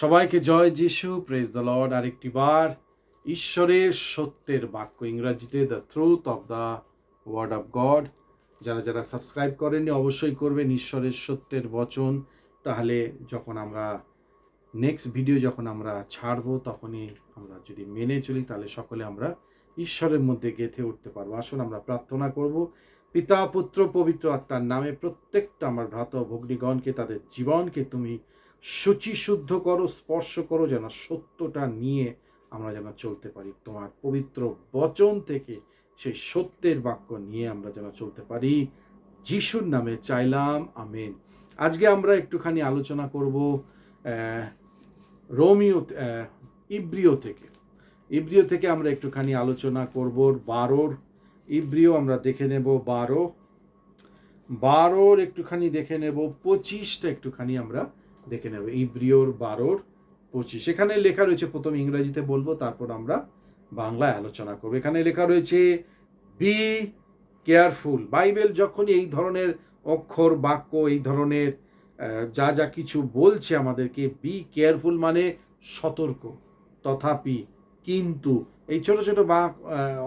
সবাইকে জয় যিশু praise the Lord আরেকটি বার, ঈশ্বরের সত্যের বাক্য ইংরাজিতে the truth of the word of God যারা যারা সাবস্ক্রাইব করেননি, অবশ্যই করবেন ঈশ্বরের সত্যের বচন। তাহলে যখন আমরা নেক্সট ভিডিও যখন আমরা ছাড়বো, তখনই আমরা যদি মেনে চলি, তাহলে সকলে আমরা ঈশ্বরের মধ্যে গেঁথে উঠতে পারব। আসুন আমরা প্রার্থনা করব। পিতা, পুত্র, পবিত্র আত্মার নামে প্রত্যেকটা আমার ভ্রাত ভগ্নিগণকে, তাদের জীবনকে তুমি শুদ্ধ করো, স্পর্শ করো, যেন সত্যটা নিয়ে আমরা যেন চলতে পারি। তোমার পবিত্র বচন থেকে সেই সত্যের বাক্য নিয়ে আমরা যেন চলতে পারি। যিশুর নামে চাইলাম, আমেন। আজকে আমরা একটুখানি আলোচনা করব রোমিও ইব্রিয় থেকে। ইব্রিয় থেকে আমরা একটুখানি আলোচনা করব, বারোর। ইব্রিয় আমরা দেখে নেব বারো। বারোর একটুখানি দেখে নেব, পঁচিশটা একটুখানি আমরা দেখে নেব। ইব্রিয়র বারোর পঁচিশ। এখানে লেখা রয়েছে, প্রথম ইংরাজিতে বলব, তারপর আমরা বাংলায় আলোচনা করব। এখানে লেখা রয়েছে বি কেয়ারফুল বাইবেল যখনই এই ধরনের অক্ষর, বাক্য, এই ধরনের যা যা কিছু বলছে আমাদেরকে বি কেয়ারফুল মানে সতর্ক। তথাপি, কিন্তু এই ছোট ছোট বা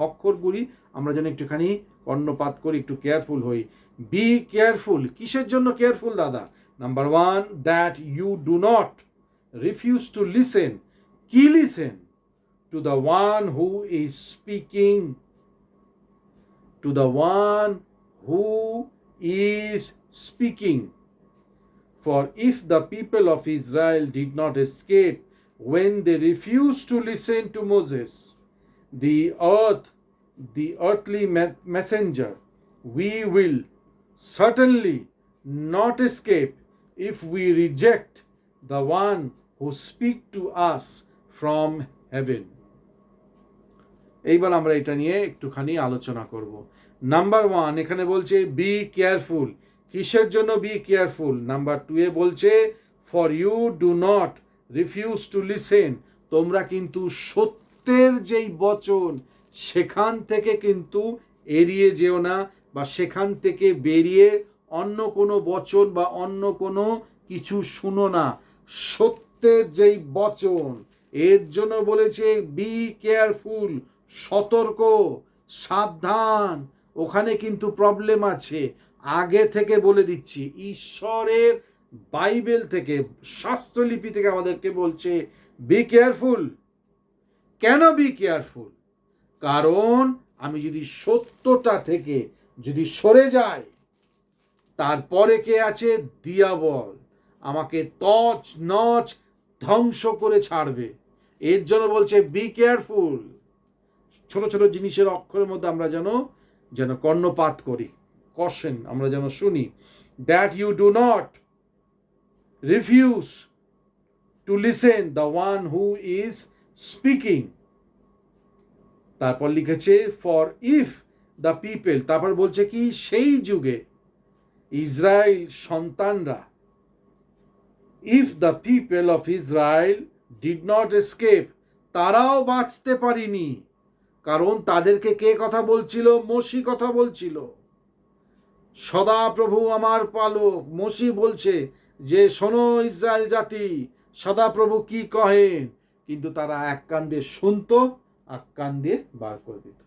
অক্ষরগুলি আমরা যেন একটুখানি কর্ণপাত করি, একটু কেয়ারফুল হই। বি কেয়ারফুল কিসের জন্য কেয়ারফুল দাদা? Number one, that you do not refuse to listen, ki listen to the one who is speaking, to the one who is speaking. For if the people of Israel did not escape when they refused to listen to Moses, the earth, the earthly messenger, we will certainly not escape if we reject the one who speak to us from heaven. এইবার আমরা এটা নিয়ে একটুখানি আলোচনা করব। Number one এখানে বলছে be careful কিসের জন্য বি কেয়ারফুল নাম্বার টু এ বলছে for you do not refuse to listen তোমরা কিন্তু সত্যের যেই বচন, সেখান থেকে কিন্তু এড়িয়ে যেও না বা সেখান থেকে বেরিয়ে অন্য কোনো বচন বা অন্য কোনো কিছু শুনো না। সত্যের যেই বচন, এর জন্য বলেছে বি কেয়ারফুল সতর্ক, সাবধান। ওখানে কিন্তু প্রবলেম আছে। আগে থেকে বলে দিচ্ছি, ঈশ্বরের বাইবেল থেকে, শাস্ত্রলিপি থেকে আমাদেরকে বলছে বি কেয়ারফুল কেন বি কেয়ারফুল কারণ আমি যদি সত্যটা থেকে যদি সরে যাই তারপরে কে আছে? দিয়াবল আমাকে তচ নচ ধ্বংস করে ছাড়বে। এর জন্য বলছে বি কেয়ারফুল ছোট ছোট জিনিসের অক্ষরের মধ্যে আমরা যেন যেন কর্ণপাত করি। কশেন আমরা যেন শুনি। That you do not refuse to listen the one who is speaking তারপর লিখেছে ফর ইফ দ্য পিপল তারপর বলছে কি? সেই যুগে ইসরায়েল সন্তানরা if the people of Israel did not escape তারাও বাঁচতে পারিনি। কারণ তাদেরকে কে কথা বলছিল? মসি কথা বলছিল। সদা প্রভু আমার পালক, মসি বলছে যে, শোনো ইসরায়েল জাতি সদা প্রভু কি কহেন? কিন্তু তারা এক কান দিয়ে শুনতো, এক কান দিয়ে বার করে দিত।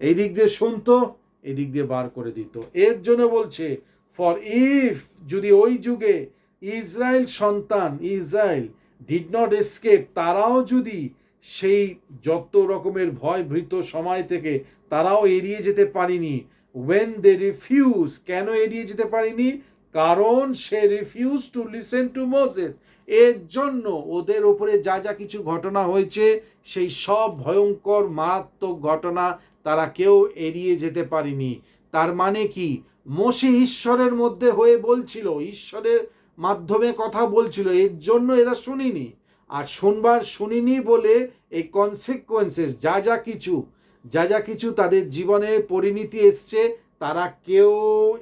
এই দিক দিয়ে শুনতো এই দিক দিয়ে বার করে দিত। এর জন্য বলছে ফর ইফ যদি ওই যুগে ইসরায়েল সন্তান, ইসরায়েল ডিড নট এসকেপ তারাও যদি সেই যত রকমের ভয় ভীত সময় থেকে তারাও এড়িয়ে যেতে পারিনি ওয়েন দে রিফিউজ কেন এড়িয়ে যেতে পারিনি? কারণ সে refuse to listen to Moses এর জন্য ওদের ওপরে যা যা কিছু ঘটনা হয়েছে, সেই সব ভয়ঙ্কর মারাত্মক ঘটনা তারা কেউ এড়িয়ে যেতে পারেনি। তার মানে কি? মসি ঈশ্বরের মধ্যে হয়ে বলছিল, ঈশ্বরের মাধ্যমে কথা বলছিল, এর জন্য এরা শুনিনি। আর শুনবার শুনিনি বলে এই কনসিকুয়েন্সেস যা যা কিছু, যা যা কিছু তাদের জীবনে পরিণতি এসছে, তারা কেউ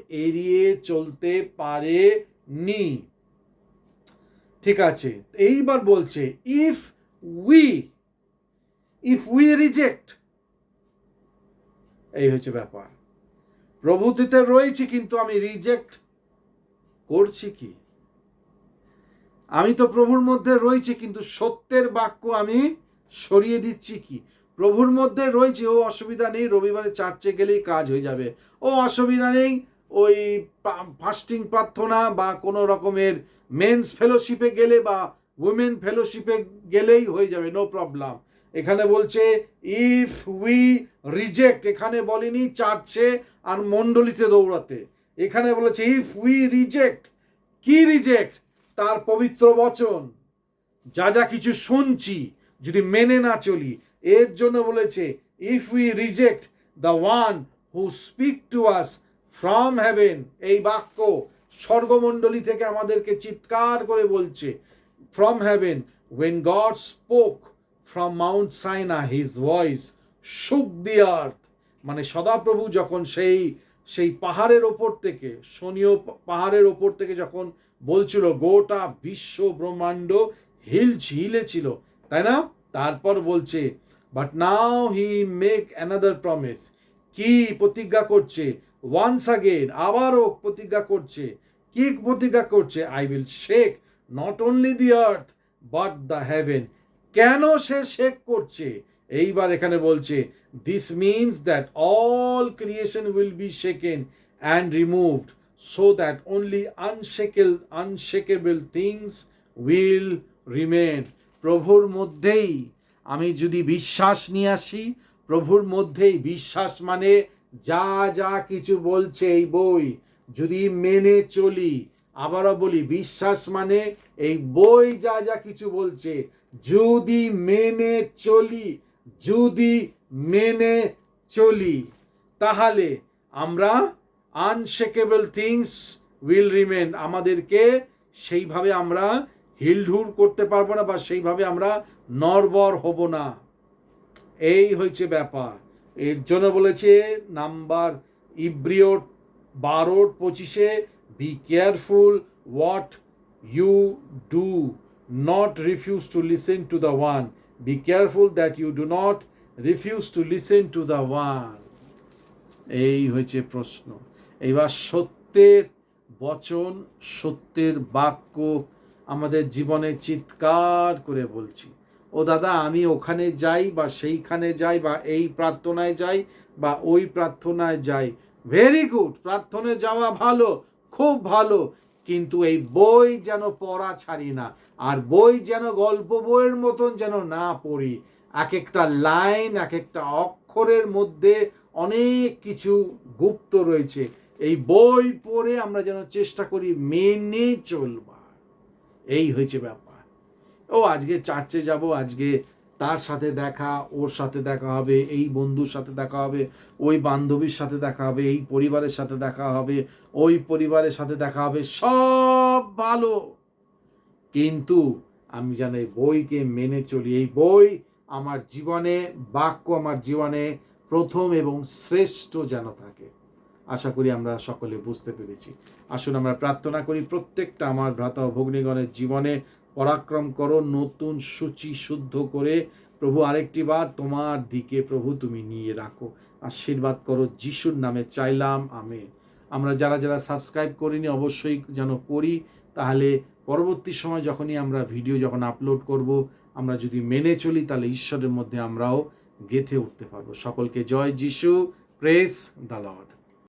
এড়িয়ে চলতে পারে নি ঠিক আছে, এইবার বলছে if we if we reject এই হচ্ছে ব্যাপার। প্রভুতিতে রয়েছি, কিন্তু আমি রিজেক্ট করছি কি? আমি তো প্রভুর মধ্যে রয়েছি, কিন্তু সত্যের বাক্য আমি সরিয়ে দিচ্ছি কি? প্রভুর মধ্যে রয়েছে, ও অসুবিধা নেই, রবিবারে চার্চে গেলেই কাজ হয়ে যাবে। ও অসুবিধা নেই, ওই ফাস্টিং প্রার্থনা বা কোনো রকমের মেন্স ফেলোশিপে গেলে বা উইমেন ফেলোশিপে গেলেই হয়ে যাবে নো প্রবলেম এখানে বলছে ইফ উই রিজেক্ট এখানে বলেনি চার্চে আর মণ্ডলিতে দৌড়াতে। এখানে বলেছে ইফ উই রিজেক্ট কি রিজেক্ট তার পবিত্র বচন। যা যা কিছু শুনছি, যদি মেনে না চলি, এর জন্য বলেছে if we reject the one who speak to us from heaven এই বাক্য স্বর্গমণ্ডলী থেকে আমাদেরকে চিৎকার করে বলছে from heaven when God spoke from mount Sinai his voice shook the earth মানে সদাপ্রভু যখন সেই সেই পাহাড়ের ওপর থেকে, শনীয় পাহাড়ের ওপর থেকে যখন বলছিল, গোটা বিশ্ব ব্রহ্মাণ্ড হিলছ, হিলেছিল, তাই না? তারপর বলছে but now he make another promise কি প্রতিজ্ঞা করছে? ওয়ান্স আগেন আবারও প্রতিজ্ঞা করছে। কি প্রতিজ্ঞা করছে? I will shake not only the earth but the heaven কেন সে শেক করছে? এইবার এখানে বলছে this means that all creation will be shaken and removed so that only unshakable unshakable things will remain প্রভুর মধ্যেই আমি যদি বিশ্বাস নিয়ে আসি, প্রভুর মধ্যেই বিশ্বাস মানে যা যা কিছু বলছে এই বই। যদি মেনে চলি, আবারও বলি, বিশ্বাস মানে এই বই যা যা কিছু বলছে যদি মেনে চলি, যদি মেনে চলি, তাহলে আমরা আনশেকেবল থিংস উইল রিমেন আমাদেরকে সেইভাবে আমরা হিলঢুল করতে পারব না বা সেইভাবে আমরা নরবর হব না। এই হয়েছে ব্যাপার। এর জন্য বলেছে নাম্বার ইব্রিওর বারোর পঁচিশে be careful what you do not refuse to listen to the one be careful that you do not refuse to listen to the one এই হয়েছে প্রশ্ন। এইবার সত্যের বচন, সত্যের বাক্য আমাদের জীবনে চিৎকার করে বলছি। ও দাদা, আমি ওখানে যাই বা সেইখানে যাই বা এই প্রার্থনায় যাই বা ওই প্রার্থনায় যাই। ভেরি গুড প্রার্থনায় যাওয়া ভালো, খুব ভালো। কিন্তু এই বই যেন পড়া ছাড়ি না, আর বই যেন গল্প বইয়ের মতন যেন না পড়ি এক একটা লাইন এক একটা অক্ষরের মধ্যে অনেক কিছু গুপ্ত রয়েছে। এই বই পড়ে আমরা যেন চেষ্টা করি মেনে চলবার। এই হয়েছে ব্যাপার। ও, আজকে চার্চে যাব, আজকে তার সাথে দেখা, ওর সাথে দেখা হবে, এই বন্ধুর সাথে দেখা হবে, ওই বান্ধবীর সাথে দেখা হবে, এই পরিবারের সাথে দেখা হবে, ওই পরিবারের সাথে দেখা হবে, সব ভালো। কিন্তু আমি যেন এই বইকে মেনে চলি, এই বই আমার জীবনে, বাক্য আমার জীবনে প্রথম এবং শ্রেষ্ঠ যেন থাকে। আশা করি আমরা সকলে বুঝতে পেরেছি। আসুন আমরা প্রার্থনা করি প্রত্যেকটা আমার ভ্রাতা ভগ্নীগণের জীবনে পরাক্রম করো, নতুন সূচি শুদ্ধ করে। প্রভু, আরেকটি বার তোমার দিকে প্রভু তুমি নিয়ে রাখো। আশীর্বাদ করো, যিশুর নামে চাইলাম, আমেন। আমরা যারা যারা সাবস্ক্রাইব করিনি, অবশ্যই যেন করি। তাহলে পরবর্তী সময় যখনই আমরা ভিডিও যখন আপলোড করব, আমরা যদি মেনে চলি, তাহলে ঈশ্বরের মধ্যে আমরাও গেথে উঠতে পারব। সকলকে জয় যিশু, প্রেস দ্য